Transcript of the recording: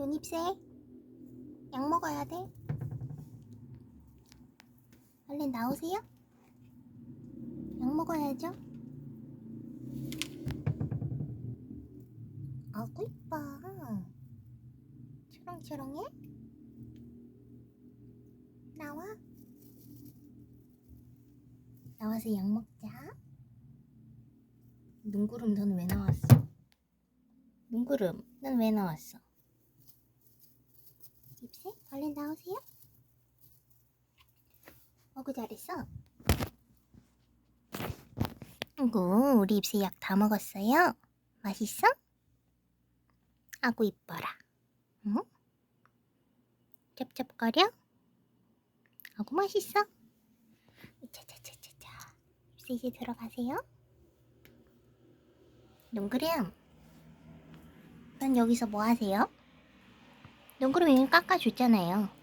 눈입새. 약 먹어야 돼. 얼른 나오세요. 약 먹어야죠. 아구 이뻐. 초롱초롱해? 나와. 나와서 약 먹자. 눈구름 넌왜 나왔어? 눈구름 넌 왜 나왔어? 입새 얼른 나오세요. 어구 잘했어. 아이고 우리 입새 약 다 먹었어요. 맛있어? 아구 이뻐라. 응? 쩝쩝거려? 아구 맛있어? 차차차차차. 입새 이제 들어가세요. 눈그름. 넌 여기서 뭐 하세요? 이미 깎아줬잖아요.